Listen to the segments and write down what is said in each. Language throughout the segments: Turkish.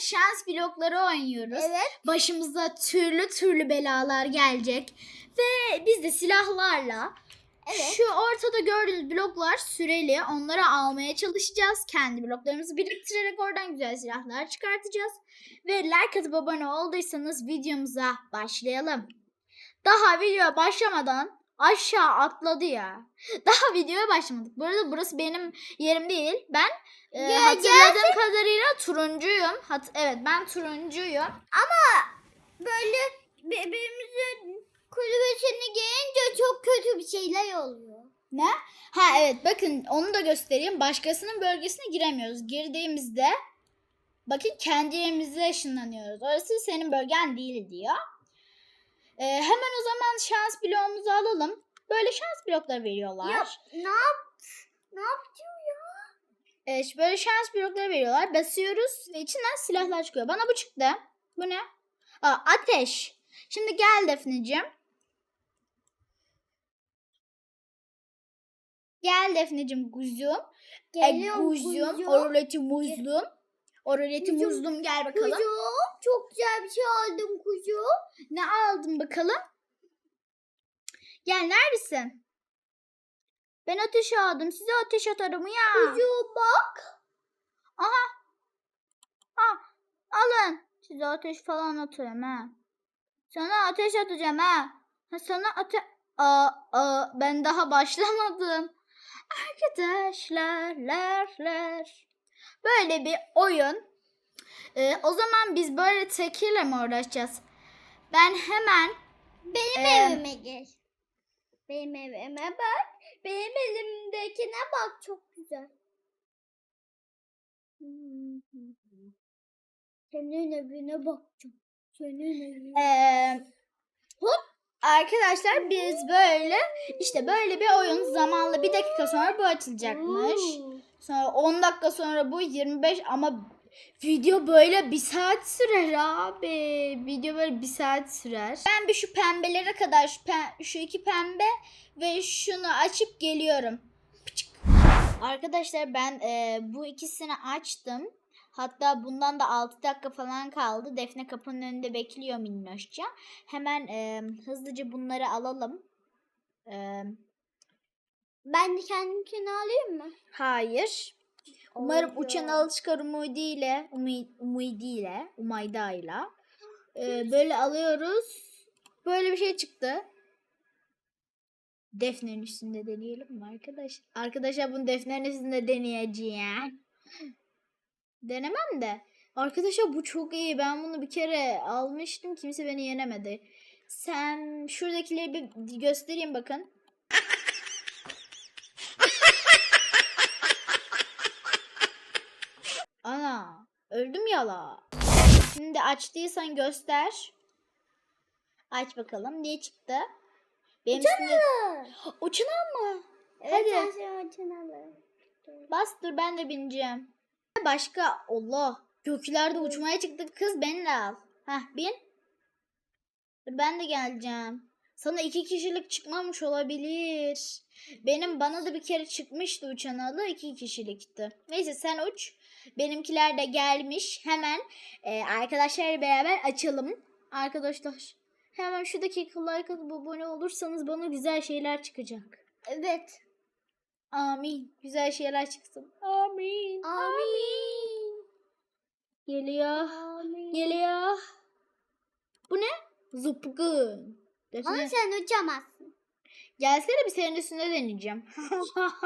şans blokları oynuyoruz. Evet. Başımıza türlü türlü belalar gelecek. Ve biz de silahlarla Evet. şu ortada gördüğünüz bloklar süreli. Onları almaya çalışacağız. Kendi bloklarımızı biriktirerek oradan güzel silahlar çıkartacağız. Ve like atıp abone olduysanız videomuza başlayalım. Daha video başlamadan aşağı atladı ya. Daha videoya başlamadık. Bu arada burası benim yerim değil. Ben e, Gel- hatırladığım kadarıyla turuncuyum. Hat evet ben turuncuyum. Böyle birbirimizin kulübesini gelince çok kötü bir şeyler oluyor. Ne? Ha evet bakın onu da göstereyim. Başkasının bölgesine giremiyoruz. Girdiğimizde bakın kendi yerimize ışınlanıyoruz. Orası senin bölgen değil diyor. Ee, hemen o zaman şans bloğumuzu alalım. Böyle şans blokları veriyorlar. Ya ne yap? Ne yaptın? Evet, böyle şans blokları veriyorlar. Basıyoruz ve içinden silahlar çıkıyor. Bana bu çıktı. Bu ne? Aa, ateş. Şimdi gel Defneciğim. Gel Defneciğim kuzum. Geliyorum kuzum. Oraleti muzlum. Oraleti Kuzum, muzlum gel bakalım. Kuzum. Çok güzel bir şey aldım kuzum. Ne aldın bakalım? Gel neredesin? Ben ateş aldım. Size ateş atarım ya. Kuzum bak. Alın. Size ateş falan atarım ha. Sana ateş atacağım ha. ha sana ate... Aa, aa, ben daha başlamadım. Arkadaşlar, ler, ler. Böyle bir oyun. Ee, o zaman biz böyle tekirle mi uğraşacağız? Ben hemen Benim Ee, evime gel. Benim evime bak. Benim elimdekine bak çok güzel. Senin evine bakacağım. Senin evine. Ee, hop. Arkadaşlar biz böyle işte böyle bir oyun zamanla bir dakika sonra bu açılacakmış. Sonra 10 dakika sonra bu 25 ama video böyle bir saat sürer abi. Video böyle bir saat sürer. Ben bir şu pembelere kadar şu, pe- şu iki pembe ve şunu açıp geliyorum. Pıçık. Arkadaşlar ben e, bu ikisini açtım. Hatta bundan da 6 dakika falan kaldı. Defne kapının önünde bekliyor minnoşça. Hemen e, hızlıca bunları alalım. E, Ben de kendimkini alayım mı? hayır. Umarım uçan al çıkar umudiyle, umudiyle, umaydayla. Ee, böyle alıyoruz. Böyle bir şey çıktı. Defnenin üstünde deneyelim mi arkadaş? Arkadaşlar bunu defnenin üstünde deneyeceğim. Denemem de. Arkadaşlar bu çok iyi. Ben bunu bir kere almıştım. Kimse beni yenemedi. Sen şuradakileri bir göstereyim bakın. Yala. Şimdi açtıysan göster. Aç bakalım ne çıktı? Benim üstümde... Uçunan mı? Evet, Hadi. uçan Bas dur ben de bineceğim. Başka Allah. Göklerde uçmaya çıktık kız beni de al. Hah bin. Dur ben de geleceğim. Sana iki kişilik çıkmamış olabilir. Benim bana da bir kere çıkmıştı uçan alı iki kişilikti. Neyse sen uç. Benimkiler de gelmiş. Hemen e, arkadaşlarla beraber açalım. Arkadaşlar hemen şu dakika like atıp abone olursanız bana güzel şeyler çıkacak. Evet. Amin. Güzel şeyler çıksın. Amin. Amin. Geliyor. Amin. Geliyor. Bu ne? Zıpkın. Defne, sen uçamazsın. Gelsene bir senin üstünde deneyeceğim.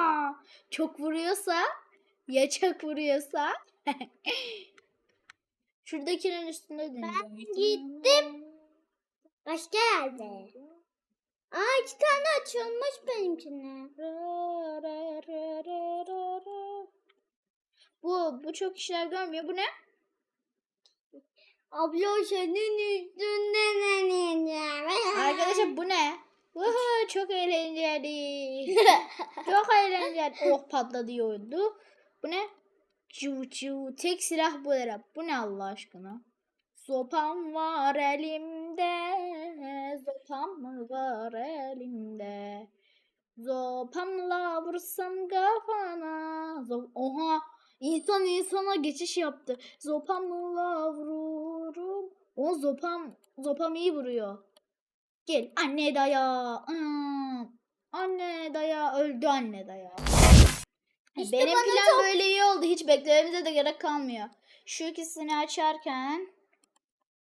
çok vuruyorsa ya çok vuruyorsa. Şuradakinin üstünde deneyeceğim. gittim. Başka yerde. Aa iki tane açılmış benimkine. Bu bu çok işler görmüyor. Bu ne? Abla senin üstünden deneyeceğim. Arkadaşlar bu ne? Vuhu, çok eğlenceli. çok eğlenceli. Oh patladı yoğundu. Bu ne? Çu çu. Tek silah bu era. Bu ne Allah aşkına? Sopam var elimde. Sopam var elimde? Zopamla vursam kafana. Zo- Oha. İnsan insana geçiş yaptı. Zopamla vururum. O zopam zopam iyi vuruyor. Gel anne daya. Anam. Anne daya öldü anne daya. İşte Benim bana plan çok- böyle iyi oldu. Hiç beklememize de gerek kalmıyor. Şu ikisini açarken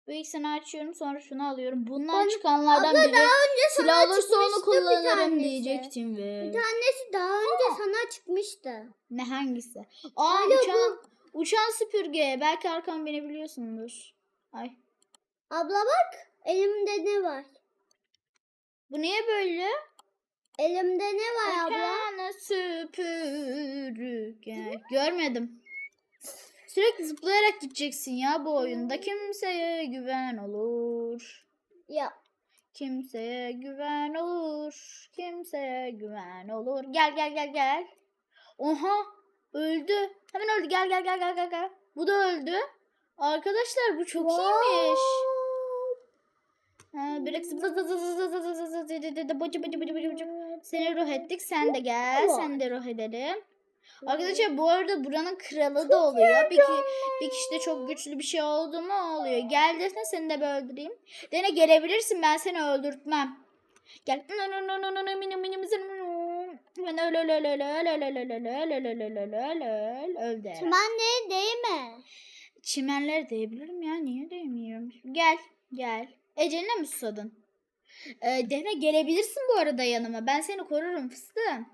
bu ikisini açıyorum sonra şunu alıyorum. Bundan Bana- çıkanlardan Abla biri daha önce silah sana olursa onu bir kullanırım tanesi. diyecektim ve Bir tanesi daha önce sana çıkmıştı. ne hangisi? Aa Alo, uçan uçan süpürge. Belki arkam beni biliyorsundur. Ay. Abla bak elimde ne var? Bu niye böyle? Elimde ne var abla? Uçan süpürge. Görmedim. Sürekli zıplayarak gideceksin ya bu oyunda. Kimseye güven olur. Ya Kimseye güven olur. Kimseye güven olur. Gel gel gel gel. Oha öldü. Hemen öldü. Gel gel gel gel gel gel. Bu da öldü. Arkadaşlar bu çok iyiymiş. Zıp bıcı bıcı bıcı bıcı bıcı. Seni ruh ettik. Sen de gel. Sen de ruh edelim. Arkadaşlar bu arada buranın kralı da oluyor. Bir, ki, bir kişide çok güçlü bir şey oldu mu oluyor. Gel desene seni de öldüreyim. Dene gelebilirsin ben seni öldürtmem. Gel. Ben öl öl öl öl öl öl öl öl öl öl öl öl öl öl öl öl de. Çimen değil değil mi? Çimenler değebilirim ya. Niye değmiyorum? Gel. Gel. Eceline mi susadın? Ee, Defne gelebilirsin bu arada yanıma. Ben seni korurum fıstığım.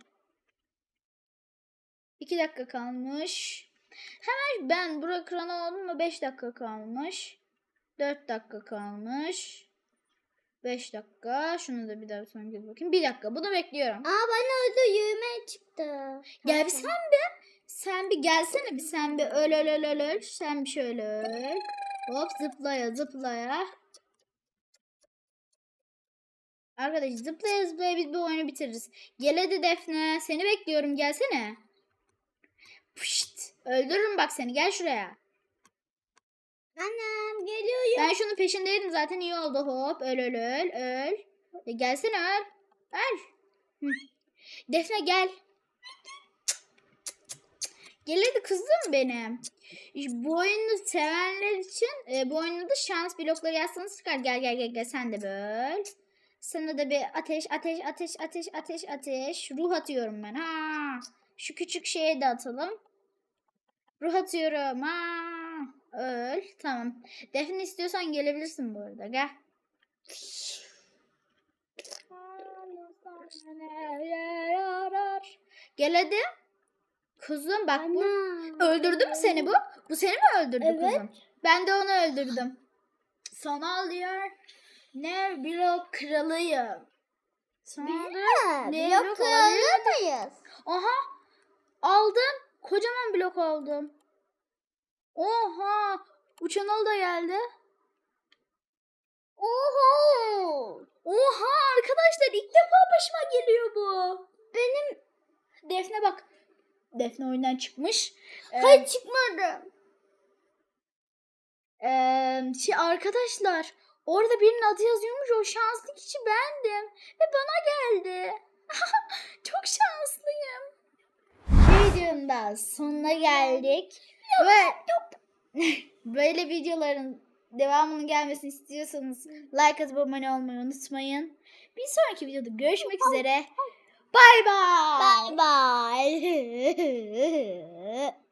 İki dakika kalmış. Hemen ben bura krana oldum mu? Beş dakika kalmış. Dört dakika kalmış. Beş dakika. Şunu da bir daha son göz bakayım. Bir dakika. Bunu bekliyorum. Aa bana orada yürüme çıktı. Gel bir sen bir. Sen bir gelsene bir sen bir öl öl öl öl öl. Sen bir şöyle öl. Hop zıplaya zıplaya. Arkadaş zıplaya zıplaya biz bu oyunu bitiririz. Gel hadi Defne. Seni bekliyorum gelsene. Pışt. Öldürürüm bak seni gel şuraya. Annem geliyorum. Ben şunun peşindeydim zaten iyi oldu hop. Öl öl öl öl. E, gelsene öl. Öl. Hı. Defne gel. Gel hadi kızım benim. Bu oyunu sevenler için e, bu oyunda da şans blokları yazsanız çıkar. Gel gel gel gel sen de böyle. Sana da bir ateş ateş ateş ateş ateş ateş. Ruh atıyorum ben. Ha. Şu küçük şeye de atalım. Ruh atıyorum. Ha. Öl. Tamam. Defne istiyorsan gelebilirsin bu arada. Gel. Gel hadi. Kuzum bak bu Ana. öldürdü mü seni bu? Bu seni mi öldürdü Evet. kuzum? Ben de onu öldürdüm. Sana alıyor. Ne blok kralıyım. Ha, Ne blok kralı mıyız? Aha. Aldım. Kocaman blok aldım. Oha. Uçan da geldi. Oho. Oha arkadaşlar ilk defa başıma geliyor bu. Benim Defne bak. Defne oyundan çıkmış. Ee, hayır çıkmadı. Eee, şey arkadaşlar orada birinin adı yazıyormuş o şanslı kişi bendim ve bana geldi. Çok şanslıyım. Videonun da sonuna geldik. Ve böyle videoların devamının gelmesini istiyorsanız like atıp abone olmayı unutmayın. Bir sonraki videoda görüşmek üzere. Bay bay. Bye bye.